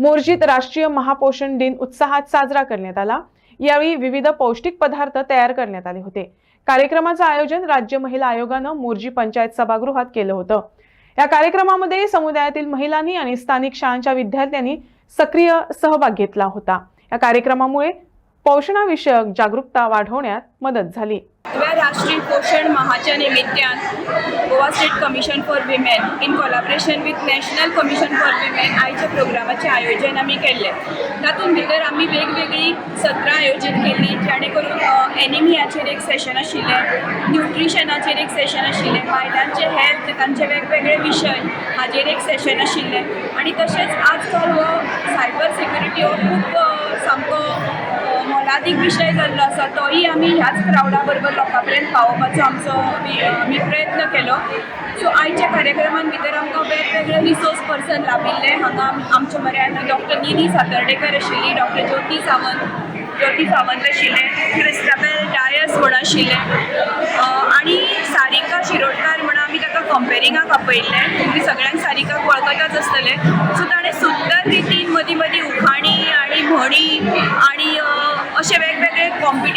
मोर्जीत राष्ट्रीय महापोषण दिन उत्साहात साजरा करण्यात आला. यावेळी विविध पौष्टिक पदार्थ तयार करण्यात आले होते. कार्यक्रमाचं आयोजन राज्य महिला आयोगानं मोर्जी पंचायत सभागृहात केलं होतं. या कार्यक्रमामध्ये समुदायातील महिलांनी आणि स्थानिक शाळांच्या विद्यार्थ्यांनी सक्रिय सहभाग घेतला होता. या कार्यक्रमामुळे पोषणाविषयक जागरूकता वाढवण्यात मदत झाली. गोव्या राष्ट्रीय पोषण माहाच्या निमित्यान Goa state commission for women in collaboration with national commission for women आयच्या प्रोग्रामाचें आयोजन आमी केल्लें तातूंत भितर आमी वेगवेगळी सत्रां आयोजीत केल्लीं जेणे करून एनिमियाचेर एक सेशन आशिल्लें न्युट्रिशनाचेर एक सेशन आशिल्लें बायलांचे हेल्थ तांचे वेगवेगळे विशय हाजेर एक सेशन आशिल्लें आनी तशेंच आज काल हो सायबर सिक्युरिटी हो खूब सामको अ, विशय जाल्लो आसा तोय आमी ह्याच क्रावडा बरोबर लोकां पर्यंत पावोवपाचो आमचो आमी प्रयत्न केलो. सो आयच्या कार्यक्रमान भितर आमकां वेगवेगळे रिसोर्स पर्सन लाभिल्ले हांगा आमचे म्हऱ्यान डॉक्टर निधी सातर्डेकर आशिल्ली डॉक्टर ज्योती सावंत ज्योती सावंत आशिल्ले क्रिस्टाबेल डायस म्हण आशिल्ले. आनी सारिका शिरोडकार म्हण आमी ताका कंपेरिंगाक आपयल्लें तुमी सगळ्यांक सारिकाक वळखताच आसतले सो ताणें सुंदर रितीन मदीं मदीं उखाणी आनी म्हणी आनी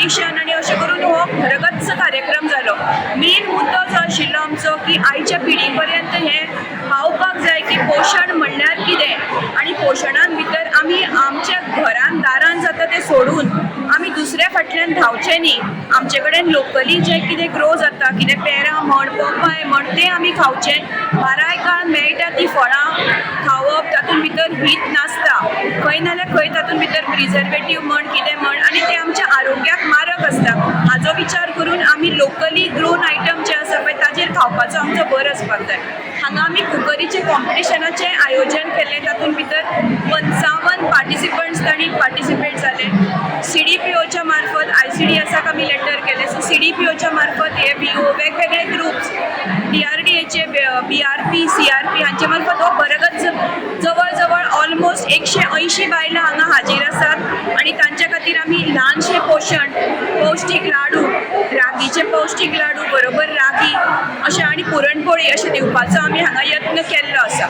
कॉम्पिटिशन आनी अशें करून हो रगतच कार्यक्रम जालो मेन मुद्दो जो आशिल्लो आमचो की आयच्या पिढी पर्यंत हें पावपाक जाय की पोशण म्हणल्यार कितें आनी पोशणान भितर आमी आमच्या घरान दारान जाता तें सोडून आमी दुसऱ्या फाटल्यान धांवचें न्ही. आमचे कडेन लोकली जें कितें ग्रो जाता कितें पेरां म्हण पोपाय म्हण तें आमी खावचें बाराय काळ मेळटा तीं फळां तातूंत भितर हीत नासता. खंय नाल्या खंय तातूंत भितर प्रिजर्वेटीव म्हण कितें म्हण आनी तें आमच्या आरोग्याक मारक आसता हाचो विचार करून आमी लोकली ग्रोन आयटम जे आसा पळय ताजेर खावपाचो आमचो भर आसपाक जाय हांगा आमी कुकरीचे कॉम्पिटिशनाचें आयोजन केलें तातूंत भितर पंचावन पार्टिसिपंट्स तांणी पार्टिसिपेट जाले सी डी पी ओच्या मार्फत आय सी डी एसाक आमी लेटर केले. सो सी डी पी ओच्या मार्फत हे बी ओ वेगवेगळे groups D R D एचे B R P C R P हांचे मार्फत हो बरगत ऑलमोस्ट एकशे ऐंशी बायलां हांगा हाजीर आसात आनी तांच्या खातीर आमी ल्हानशें पोशण पौश्टीक लाडू रागीचे पौश्टीक लाडू बरोबर रागी अशें आनी पुरणपोळी अशें दिवपाचो आमी हांगा यत्न केल्लो आसा.